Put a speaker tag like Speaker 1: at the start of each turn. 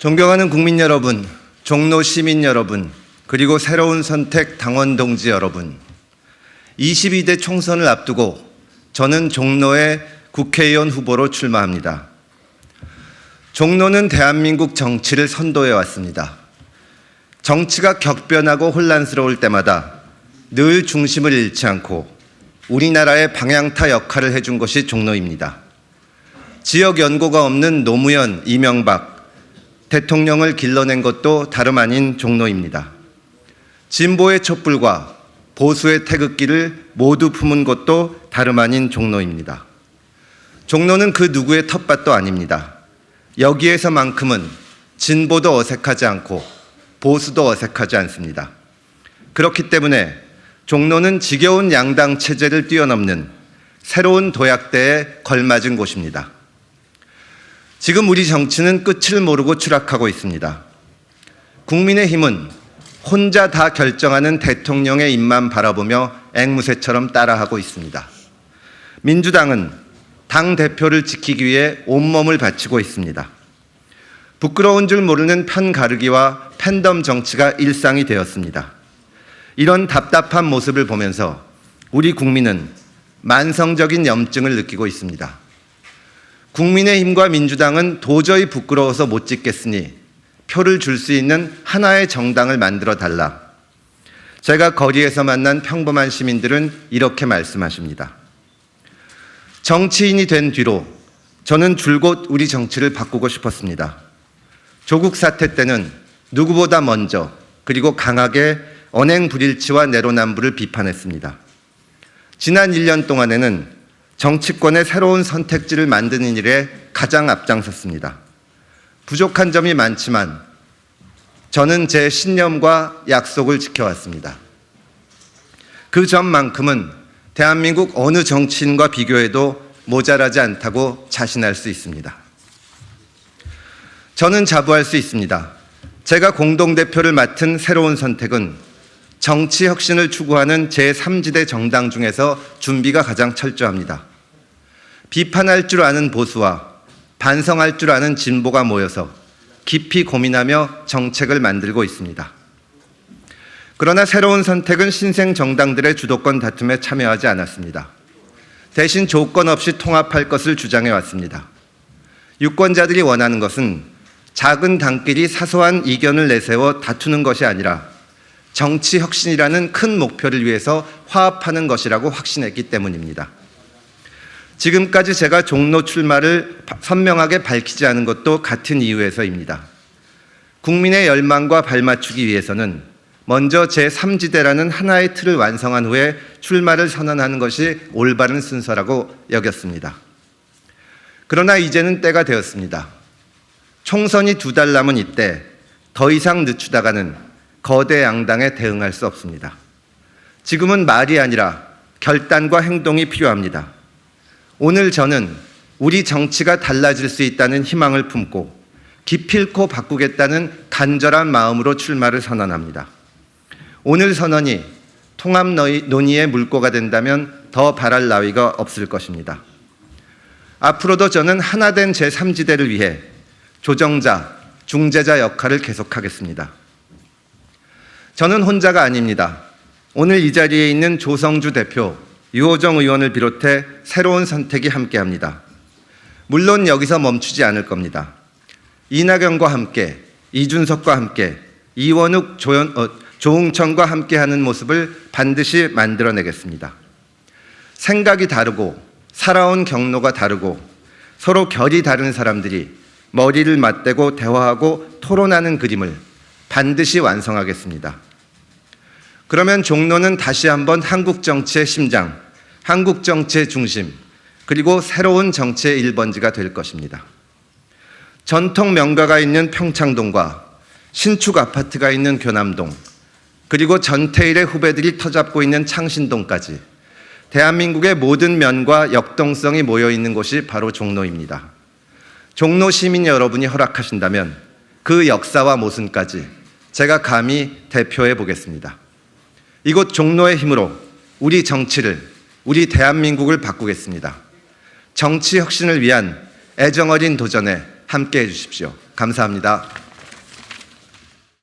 Speaker 1: 존경하는 국민 여러분, 종로 시민 여러분, 그리고 새로운 선택 당원 동지 여러분. 22대 총선을 앞두고 저는 종로의 국회의원 후보로 출마합니다. 종로는 대한민국 정치를 선도해 왔습니다. 정치가 격변하고 혼란스러울 때마다 늘 중심을 잃지 않고 우리나라의 방향타 역할을 해준 것이 종로입니다. 지역 연고가 없는 노무현, 이명박 대통령을 길러낸 것도 다름 아닌 종로입니다. 진보의 촛불과 보수의 태극기를 모두 품은 것도 다름 아닌 종로입니다. 종로는 그 누구의 텃밭도 아닙니다. 여기에서만큼은 진보도 어색하지 않고 보수도 어색하지 않습니다. 그렇기 때문에 종로는 지겨운 양당 체제를 뛰어넘는 새로운 도약대에 걸맞은 곳입니다. 지금 우리 정치는 끝을 모르고 추락하고 있습니다. 국민의힘은 혼자 다 결정하는 대통령의 입만 바라보며 앵무새처럼 따라하고 있습니다. 민주당은 당 대표를 지키기 위해 온몸을 바치고 있습니다. 부끄러운 줄 모르는 편 가르기와 팬덤 정치가 일상이 되었습니다. 이런 답답한 모습을 보면서 우리 국민은 만성적인 염증을 느끼고 있습니다. 국민의힘과 민주당은 도저히 부끄러워서 못 짓겠으니 표를 줄 수 있는 하나의 정당을 만들어 달라. 제가 거리에서 만난 평범한 시민들은 이렇게 말씀하십니다. 정치인이 된 뒤로 저는 줄곧 우리 정치를 바꾸고 싶었습니다. 조국 사태 때는 누구보다 먼저 그리고 강하게 언행 불일치와 내로남불을 비판했습니다. 지난 1년 동안에는 정치권의 새로운 선택지를 만드는 일에 가장 앞장섰습니다. 부족한 점이 많지만 저는 제 신념과 약속을 지켜왔습니다. 그 점만큼은 대한민국 어느 정치인과 비교해도 모자라지 않다고 자신할 수 있습니다. 저는 자부할 수 있습니다. 제가 공동대표를 맡은 새로운 선택은 정치 혁신을 추구하는 제3지대 정당 중에서 준비가 가장 철저합니다. 비판할 줄 아는 보수와 반성할 줄 아는 진보가 모여서 깊이 고민하며 정책을 만들고 있습니다. 그러나 새로운 선택은 신생 정당들의 주도권 다툼에 참여하지 않았습니다. 대신 조건 없이 통합할 것을 주장해 왔습니다. 유권자들이 원하는 것은 작은 당끼리 사소한 이견을 내세워 다투는 것이 아니라 정치 혁신이라는 큰 목표를 위해서 화합하는 것이라고 확신했기 때문입니다. 지금까지 제가 종로 출마를 선명하게 밝히지 않은 것도 같은 이유에서입니다. 국민의 열망과 발맞추기 위해서는 먼저 제3지대라는 하나의 틀을 완성한 후에 출마를 선언하는 것이 올바른 순서라고 여겼습니다. 그러나 이제는 때가 되었습니다. 총선이 두 달 남은 이때 더 이상 늦추다가는 거대 양당에 대응할 수 없습니다. 지금은 말이 아니라 결단과 행동이 필요합니다. 오늘 저는 우리 정치가 달라질 수 있다는 희망을 품고 기필코 바꾸겠다는 간절한 마음으로 출마를 선언합니다. 오늘 선언이 통합 논의의 물꼬가 된다면 더 바랄 나위가 없을 것입니다. 앞으로도 저는 하나된 제3지대를 위해 조정자, 중재자 역할을 계속하겠습니다. 저는 혼자가 아닙니다. 오늘 이 자리에 있는 조성주 대표, 유호정 의원을 비롯해 새로운 선택이 함께합니다. 물론 여기서 멈추지 않을 겁니다. 이낙연과 함께, 이준석과 함께, 이원욱, 조연, 어, 조응천과 함께하는 모습을 반드시 만들어내겠습니다. 생각이 다르고 살아온 경로가 다르고 서로 결이 다른 사람들이 머리를 맞대고 대화하고 토론하는 그림을 반드시 완성하겠습니다. 그러면 종로는 다시 한번 한국 정치의 심장, 한국 정치의 중심, 그리고 새로운 정치의 1번지가 될 것입니다. 전통 명가가 있는 평창동과 신축 아파트가 있는 교남동, 그리고 전태일의 후배들이 터잡고 있는 창신동까지 대한민국의 모든 면과 역동성이 모여 있는 곳이 바로 종로입니다. 종로 시민 여러분이 허락하신다면 그 역사와 모순까지 제가 감히 대표해 보겠습니다. 이곳 종로의 힘으로 우리 정치를, 우리 대한민국을 바꾸겠습니다. 정치 혁신을 위한 애정어린 도전에 함께 해 주십시오. 감사합니다.